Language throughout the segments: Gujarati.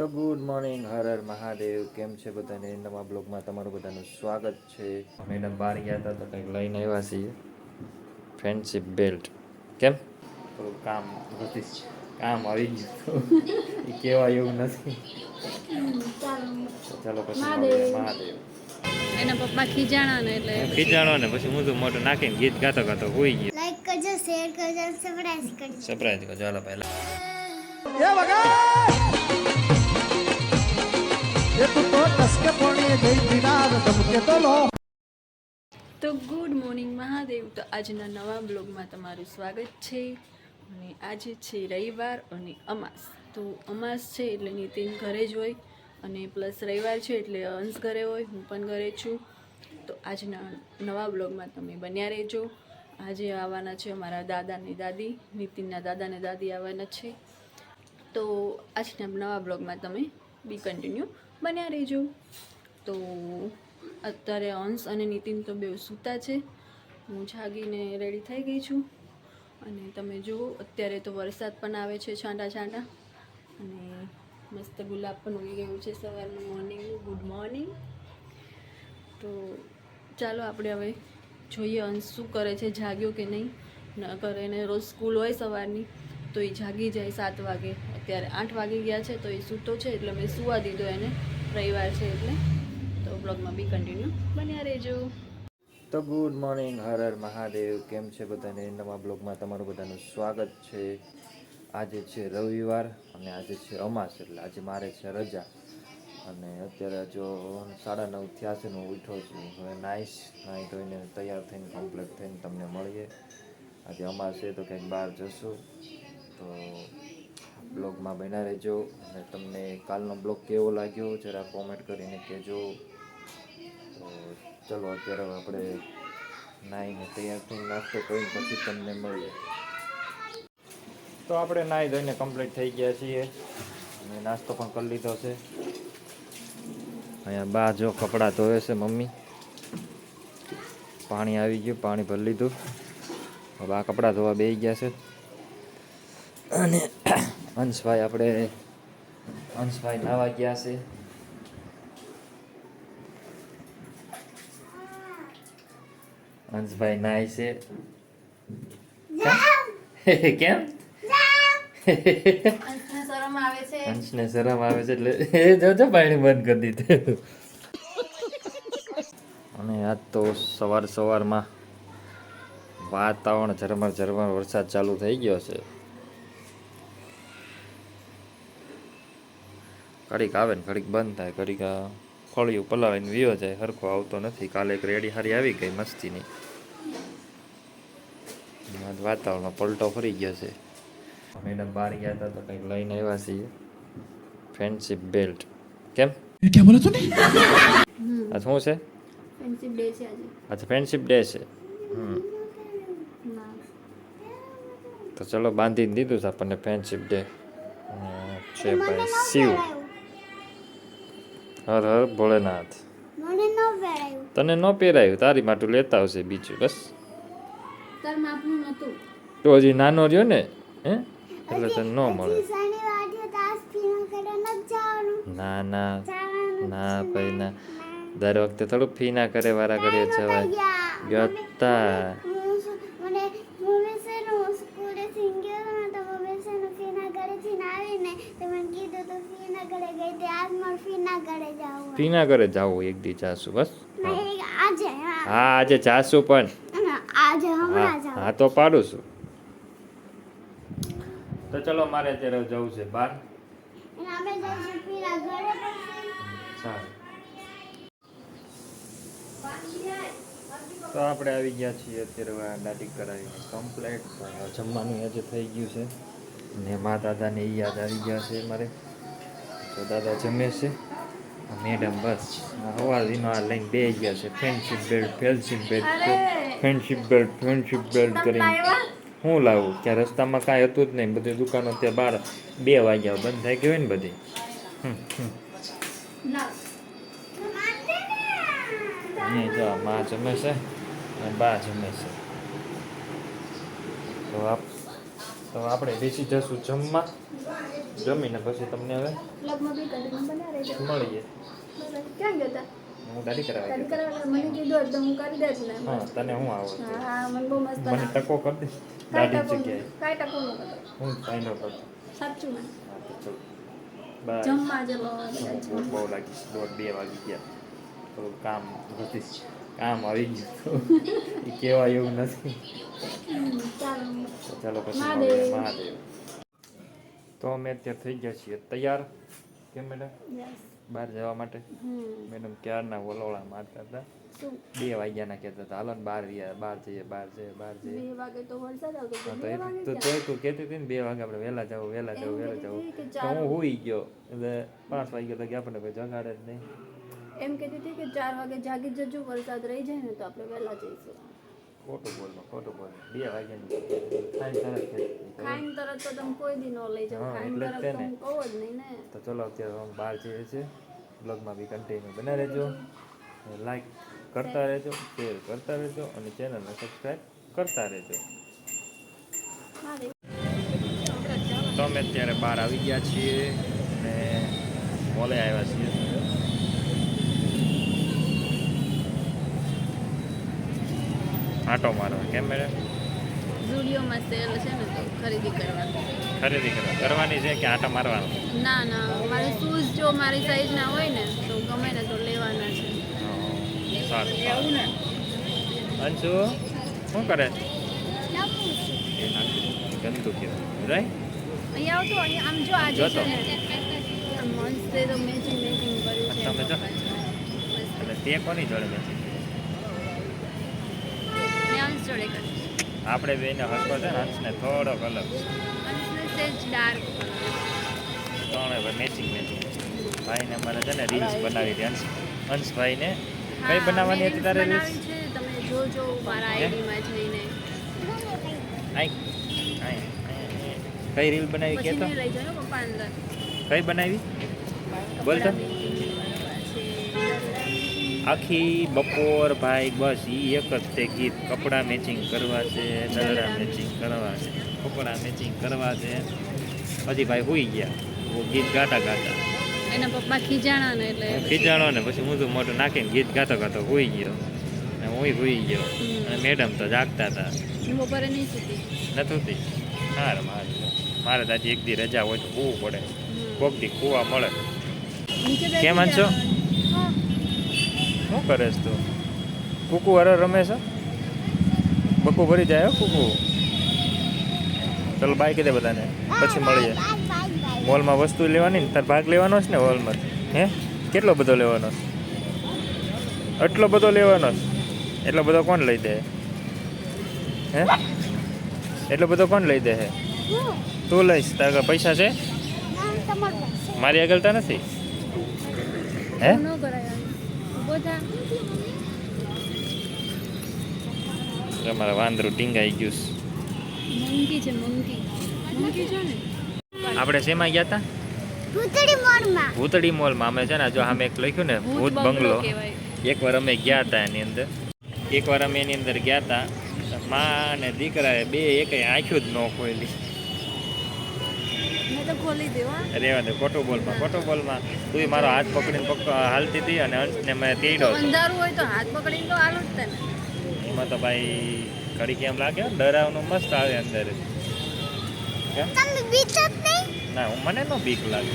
તો ગુડ મોર્નિંગ હર હર મહાદેવ. કેમ છે બધાને? નવા બ્લોગમાં તમારું બધાનું સ્વાગત છે. મેડમ બહાર ગયા હતા તો કંઈક લઈને આવ્યા છીએ. ફ્રેન્ડશીપ બેલ્ટ કેમ? થોડું કામ કામ આવી ગયું એ કહેવાય એવું નથી. ચાલો પછી મહાદેવ. એના પપ્પા ખીજાણા ને એટલે ખીજાણો ને પછી ઊંધું મોટું નાખીને ગીત ગાતો ગાતો હોઈ ગયો. લાઈક કરજો શેર કરજો સબસ્ક્રાઇબ કરજો. સરપ્રાઈઝ કરજો. ચાલો પહેલા. એ તું તો ગુડ મોર્નિંગ મહાદેવ. તો આજના નવા બ્લોગમાં તમારું સ્વાગત છે. અને આજે છે રવિવાર અને અમાસ. તો અમાસ છે એટલે નીતિન ઘરે જ હોય અને પ્લસ રવિવાર છે એટલે અંશ ઘરે હોય, હું પણ ઘરે છું. તો આજના નવા બ્લોગમાં તમે બન્યા રહેજો. આજે આવવાના છે અમારા દાદા ને દાદી, નીતિનના દાદા ને દાદી આવવાના છે. તો આજના નવા બ્લોગમાં તમે બી કન્ટિન્યુ બન્યા રહેજો. તો અત્યારે અંશ અને નીતિન તો બે સૂતા છે. હું જાગીને રેડી થઈ ગઈ છું. અને તમે જુઓ, અત્યારે તો વરસાદ પણ આવે છે છાંટા છાંટા. અને મસ્ત ગુલાબ પણ ઉગી ગયું છે સવારનું મોર્નિંગ ગુડ મોર્નિંગ તો ચાલો આપણે હવે જોઈએ અંશ શું કરે છે, જાગ્યો કે નહીં. ન કરે ને રોજ સ્કૂલ હોય સવારની, તો એ જાગી જાય સાત વાગે. અત્યારે આઠ વાગી ગયા છે, તો એ સૂતો છે, એટલે મેં સુવા દીધો એને. રવિવાર છે એટલે. તો બ્લોગમાં બી કન્ટિન્યુ બન્યા રહેજો. તો ગુડ મોર્નિંગ હર હર મહાદેવ. કેમ છે બધાને? નવા બ્લોગમાં તમારું બધાનું સ્વાગત છે. આજે છે રવિવાર અને આજે છે અમાસ, એટલે આજે મારે છે રજા. અને અત્યારે જો સાડા નવ થયા છે હું ઉઠો છું હવે નાઈશ નાહી ધોઈને તૈયાર થઈને કમ્પ્લીટ થઈને તમને મળીએ. આજે અમાસ છે, તો કંઈક બહાર જશું. તો બ્લોગમાં બન્યા રહેજો. અને તમને કાલનો બ્લોગ કેવો લાગ્યો, જરા કોમેન્ટ કરીને કહેજો. તો ચલો, અત્યારે આપણે નાહીને તૈયાર થઈને નાસ્તો કરીને પછી તમને મળીએ. તો આપણે નાહી ધોઈને કમ્પ્લીટ થઈ ગયા છીએ. અને નાસ્તો પણ કરી લીધો છે. અહીંયા બા જો કપડાં ધોવે છે મમ્મી. પાણી આવી ગયું, પાણી ભરી લીધું. હવે આ કપડાં ધોવા બેસી ગયા છે. અને અંશભાઈ આપણે હંસભાઈ નાવા ગયા છે. હંસભાઈ નાય છે. કેમ? હંસને શરમ આવે છે. એટલે એ જોજો પાણી બંધ કરી દીધું. અને આજ તો સવાર સવારમાં વાતાવરણ ઝરમર ઝરમર વરસાદ ચાલુ થઈ ગયો છે. ઘડીક આવે ને ઘડીક બંધ થાય ઘડીક ફળિયું પલાવીને વિયો જાય સરખો આવતો નથી. કાલે એક રેડી હારી આવી ગઈ મસ્તીની. વાતાવરણમાં પલટો ફરી ગયો છે. મેડમ બહાર ગયા હતા તો કંઈક લઈને આવ્યા છીએ. ફ્રેન્ડશીપ બેલ્ટ કેમ? કે બોલે તું આ શું છે? ફ્રેન્ડશિપ ડે અચ્છા ફ્રેન્ડશિપ ડે છે. હમ. તો ચલો બાંધીને દીધું છે આપણને ફ્રેન્ડશિપ ડે છે ભાઈ શિવ. હર હર ભોળેનાથ. તને ન પહેરાયું? તારી માટું લેતા આવશે બીજું બસ. તો હજી નાનો રહ્યો ને હે? એટલે તને ન મળે. ન ના ના. ભાઈ ના. દર વખતે થોડું ફી ના કરે વારા ઘડીએ જવાય ગયોતા જવું ઘરે જાવું એક દી જાસુ બસ? હા. આજે જાશું પણ. હા તો પાડું છું. તો ચલો મારે અત્યારે જવું છે બહાર. તો આપણે આવી ગયા છીએ અત્યારે દાદી કરાવી કરાવીને કમ્પ્લેટ જમવાનું આજે થઈ ગયું છે. ને મા દાદાને એ યાદ આવી ગયા છે મારે. તો દાદા જમે છે. મેડમ બસ અવાજ આ લઈને બે ગયા છે. Friendship belt friendship belt friendship belt friendship belt કરીને. હું લાવું? ત્યાં રસ્તામાં કાંઈ હતું જ નહીં. બધી દુકાનો ત્યાં બાર બે વાગ્યા બંધ થઈ ગયો હોય ને બધી. નહીં જો માં જમે છે અને બા જમે છે. તો આપ તો આપણે બેસી જશું જમવા. જમીને પછી તમને હવે મળીએ. હું ગાડી કરાવી મને કીધું હોત હું કરી ને. હા તને હું આવું હા હા મને બહુ મસ્ત મને ટકો કરી દે કાંઈ દાદી જગ્યાએ. કાંઈ ટકો ન કરતો. હું સાચું બાય. જમવા ચલો બહુ લાગી દોઢ બે વાગી ગયા. થોડું કામ વધી કામ આવી ગયું એ કહેવાય એવું નથી ચાલો તો પછી મહાદેવ. તો અમે અત્યારે થઈ ગયા છીએ તૈયાર કેમ મેડમ બહાર જવા માટે મેડમ ક્યારના વલોળા મારતા હતા બે વાગ્યાના કહેતા હતા હાલો બાર બહાર જઈએ બહાર જઈએ બહાર બે જઈએ વાગે તો વરસાદ આવતો તો તો? તું કહેતી હતી ને બે વાગે આપણે વહેલા જવું વહેલા જવું વહેલા જવું તો હું હોઈ ગયો એટલે પાંચ વાગ્યા લગી આપણને કોઈ જગાડે જ નહીં એમ કહેતી હતી કે ચાર વાગે જાગી જજો વરસાદ રહી જાય ને તો આપણે વહેલા જઈશું. ખોટું બોલનો ખોટું બોલ બે વાગ્યાની ખાઈ તરત. ખાઈને તરત તો તમે કોઈ દી ન લઈ હા, ખાઈને તરત તો. હું કહું જ નહીં ને. તો ચલો અત્યારે હું બહાર જઈએ છીએ. બ્લોગમાં બી કન્ટિન્યુ બના રહેજો. લાઈક કરતા રહેજો શેર કરતા રહેજો અને ચેનલને સબસ્ક્રાઈબ કરતા રહેજો. તો અમે અત્યારે બહાર આવી ગયા છીએ અને મોલે આવ્યા છીએ. આટો મારવા કેમ મેડમ? ઝુડિયોમાં સેલ છે ને તો ખરીદી કરવાની. ખરીદી કરવા. કરવાની છે કે આટો મારવાનો? ના ના. મારે શૂઝ જો મારી સાઈઝના હોય ને તો ગમે ને તો લેવાના છે. સારું સારું. અંશુ શું કરે? ગંદુ કહેવાય. રાઈટ? અહીંયા આવતો આમ જો આજે. છે ને મસ્ત તો મેચિંગ મેચિંગ કર્યું છે તમે જો. એટલે તે કોની જોડે બેસી મેં અંશ જોડે કરીશ આપણે બેને હસવો છે ને હંસને થોડોક અલગ સેજ ડાર્ક ત્રણે ભાઈ મેચિંગ મેચિંગ ભાઈને મને છે ને રીલ્સ બનાવી હતી હંસ હંસભાઈને કઈ બનાવવાની હતી તારે રીલ્સ તમે જોજો મારા? આઈડીમાં જઈને આઈ આઈ કઈ રીલ બનાવી કે તો? કઈ બનાવી? બોલ તો. આખી બપોર ભાઈ બસ એ એક જ તે ગીત. કપડાં મેચિંગ કરવા છે દરડા મેચિંગ કરવા છે કપડાં મેચિંગ કરવા છે. પછી ભાઈ હોઈ ગયા. ગીત ગાતા ગાતા. એના પપ્પા ખીજાણા ને એટલે ખીજાણો ને પછી ઊંધું મોટું નાખીને ગીત ગાતો ગાતો હોઈ ગયો. ને હું હોઈ ગયો. અને મેડમ તો જાગતા હતા. બપોરે નહીં સુતી નથી હાર મારે. મારે તાજી એક દી રજા હોય તો હોવું પડે. કોક દી કૂવા મળે. કેમ અંશુ? શું કરે છે તું? કુકુ હરે રમે છે? બકુ ભરી જાય કુકુ. ચલો બાય કીધે બધાને. પછી મળીએ. મોલમાં વસ્તુ લેવાની ને તાર ભાગ લેવાનો છે ને હોલમાં. હે? કેટલો બધો લેવાનો છે? એટલો બધો લેવાનો છે? એટલો બધો કોણ લઈ દે? હે? એટલો બધો કોણ લઈ દે હે? તું લઈશ. તારા આગળ પૈસા છે? મારી આગળ તા નથી? હે? ઊભો તમારા વાંદરું ટીંગાઈ ગયું મંકી છે મંકી મંકી છે ને? આપણે શેમાં ગયા હતા ભૂતડી મોલમાં. અમે છે ને જો અમે એક લખ્યું ને ભૂત બંગલો એક એકવાર અમે ગયા હતા એની અંદર. એકવાર અમે એની અંદર ગયા હતા મા અને દીકરાએ બે એક આંખ્યું જ ન ખોલી મેં રેવા દે ખોટું બોલમાં ખોટું બોલમાં. તું મારો હાથ પકડીને પક હાલતી હતી અને અંશને મેં તેડ્યો અંધારું હોય તો હાથ પકડીને તો હાલો જ તને. એમાં તો ભાઈ ઘડી કેમ લાગે? ડરાવનું મસ્ત આવે અંદર. ના હું મને નો બીક લાગે.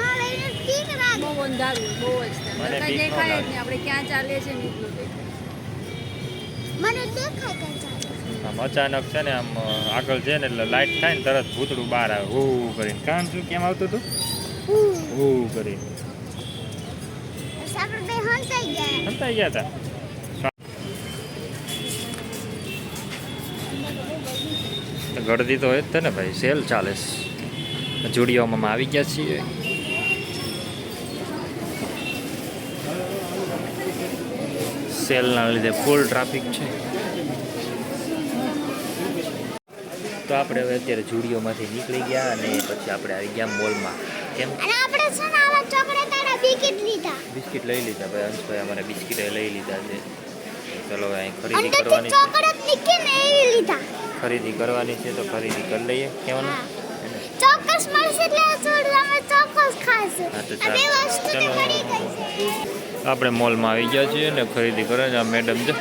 આ લઈને બીક લાગે. બહુ અંધારું બહુ જ મને દેખાય જ નહીં આપણે ક્યાં ચાલીએ છીએ મને દેખાય આમ અચાનક છે ને આમ આગળ છે ને એટલે લાઈટ થાય ને તરત ભૂતળું બહાર આવે. હું કરીને. કામ શું? કેમ આવતું હતું હું કરીને. હંતાઈ ગયા હતા ગળદી તો હોય જ ને ભાઈ, સેલ ચાલે જોડીઓમાં આવી ગયા છીએ. સેલના લીધે ફૂલ ટ્રાફિક છે. તો આપણે હવે અત્યારે જુડીઓમાંથી નીકળી ગયા અને પછી આપણે આવી ગયા મોલમાં. કેમ? અને આપણે છે ને આવા ચોકલેટ અને બિસ્કિટ લીધા. બિસ્કિટ લઈ લીધા ભાઈ અંશભાઈ અમારે બિસ્કિટ લઈ લીધા છે. ચલો અહીં ખરીદી કરવાની ચોકલેટ નીકળે ને એવી લીધા. ખરીદી કરવાની છે તો ખરીદી કરી લઈએ કેવાનું ચોક્કસ મળશે એટલે થોડું અમે ચોક્કસ ખાશું. હા તો ચાલો. વસ્તુ તો ચલો. મળી ગઈ છે. આપણે મોલમાં આવી ગયા છીએ ને ખરીદી કરવા આ મેડમ છે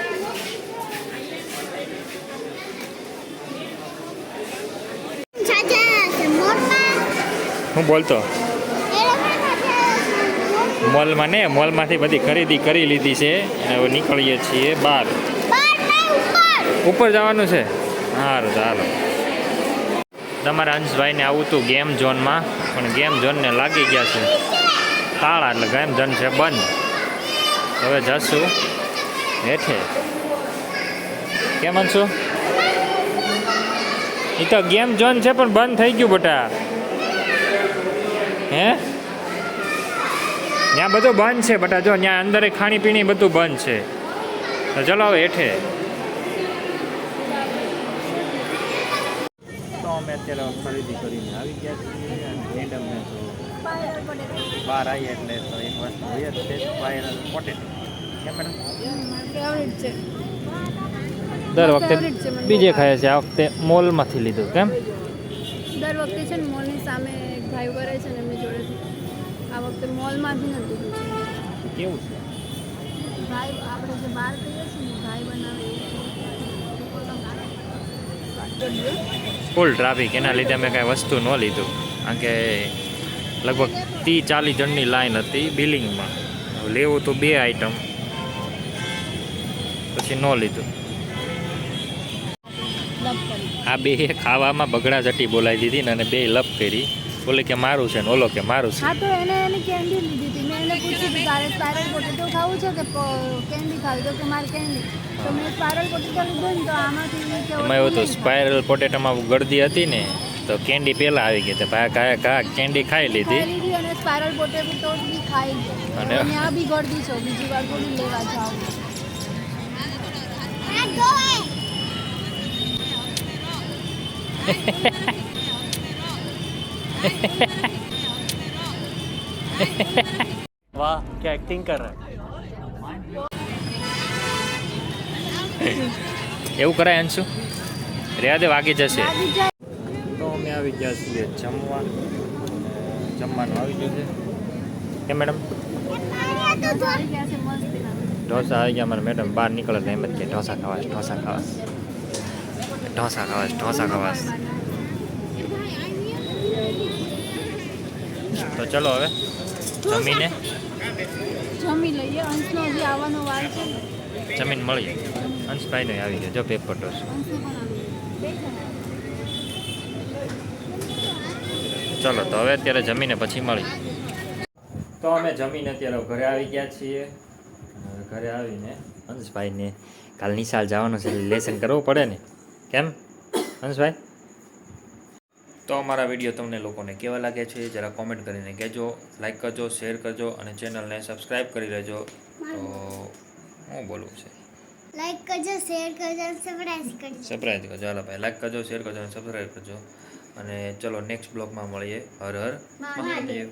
હું બોલતો? મોલમાં ને, મોલમાંથી બધી ખરીદી કરી લીધી છે. અને હવે નીકળીએ છીએ બહાર. ઉપર જવાનું છે? સારું ચાલો. તમારા અંશભાઈને આવું હતું ગેમ ઝોનમાં, પણ ગેમ ઝોનને લાગી ગયા છે. તાળા એટલે ગેમ ઝોન છે બંધ. હવે જશું હેઠે. કેમ અંશુ? એ તો ગેમ ઝોન છે, પણ બંધ થઈ ગયું બટા. હે? ત્યાં બધું બંધ છે બટા જો ત્યાં અંદર ખાણીપીણી બધું બંધ છે. તો ચલો હવે હેઠે. તો અમે અત્યારે ખરીદી કરીને આવી ગયા છીએ અને મેડમને તો બહાર આવીએ એટલે તો એક વસ્તુ હોય જ છે સ્પાયરલ પોટેટો કેમ મેડમ? છે. દર વખતે બીજે ખાય ખાઈએ છે આ વખતે મોલમાંથી લીધું કેમ? દર વખતે છે ને મોલની સામે ભાઈ કરે છે ને એમની જોડેથી આ વખતે મોલમાંથી નથી કેવું છે? છે ભાઈ આપણે જે બહાર કહીએ છીએ ને ભાઈ બનાવે ફૂલ ટ્રાફિક એના લીધે અમે કાંઈ વસ્તુ ન લીધું. કારણ કે લગભગ ત્રીસ ચાલીસ જણની લાઈન હતી બિલિંગમાં. લેવું તો બે આઈટમ પછી ન લીધું. આ બે ખાવામાં બગડા જટી બોલાવી દીધી ને અને બે લપ કરી. બોલે કે મારું છે ને ઓલો કે મારું છે. હા તો એને એની કેન્ડી લીધી હતી. મેં એને પૂછ્યું કે તારે સ્પાયરલ પોટેટો ખાવું છે કે કેન્ડી ખાવી? તો કે મારે કેન્ડી તો મેં સ્પાયરલ પોટેટો લીધો ને તો આમાંથી કે એમાં એવું હતું સ્પાયરલ પોટેટામાં ગળદી હતી ને તો કેન્ડી પહેલાં આવી ગઈ તો ભાઈ કાય કા કેન્ડી ખાઈ લીધી. લીધી અને સ્પાયરલ પોટેટો બી ખાઈ ગઈ અને- આ બી ગળદી છો. બીજી વાર થોડી લેવા જાવ Ha ha જોવે वाह क्या एक्टिंग कर रहा है એવું કરાય અંશુ રેવા દે વાગી જશે લાગી જાય તો અમે આવી ગયા છીએ જમવા જમવાનું આવી ગયું છે કે મેડમ આ તો જો આવી ગયા છે મસ્ત એના. ઢોસા આવી ગયા મારા મેડમ બહાર નીકળે એટલે એમ જ કે ઢોસા ખાવા છે, ઢોસા ખાવા છે. ઢોસા ખાવા છે, ઢોસા ખાવા છે. તો ચલો હવે જમીને. જમી લઈએ. અંશનો હજી આવવાનો વાર છે. જમીન મળીએ અંશભાઈનો આવી ગયો. જો પેપર ગયો. ચલો તો હવે અત્યારે જમીને પછી મળી. તો અમે જમીને અત્યારે ઘરે આવી ગયા છીએ. ઘરે આવીને હંસભાઈને કાલ નિશાળ જવાનું છે. લેસન કરવું પડે ને. કેમ? હંસભાઈ તો અમારા વીડિયો તમને લોકોને કેવા લાગે છે જરા કોમેન્ટ કરીને કહેજો લાઈક કરજો શેર કરજો અને ચેનલને સબસ્ક્રાઈબ કરી લેજો. તો હું બોલું છે? લાઈક કરજો શેર કરજો સબસ્ક્રાઇબ કરજો. હાલો ભાઈ લાઈક કરજો શેર કરજો અને સબસ્ક્રાઈબ કરજો. અને ચલો નેક્સ્ટ બ્લોગમાં મળીએ. હર હર. મહાદેવ.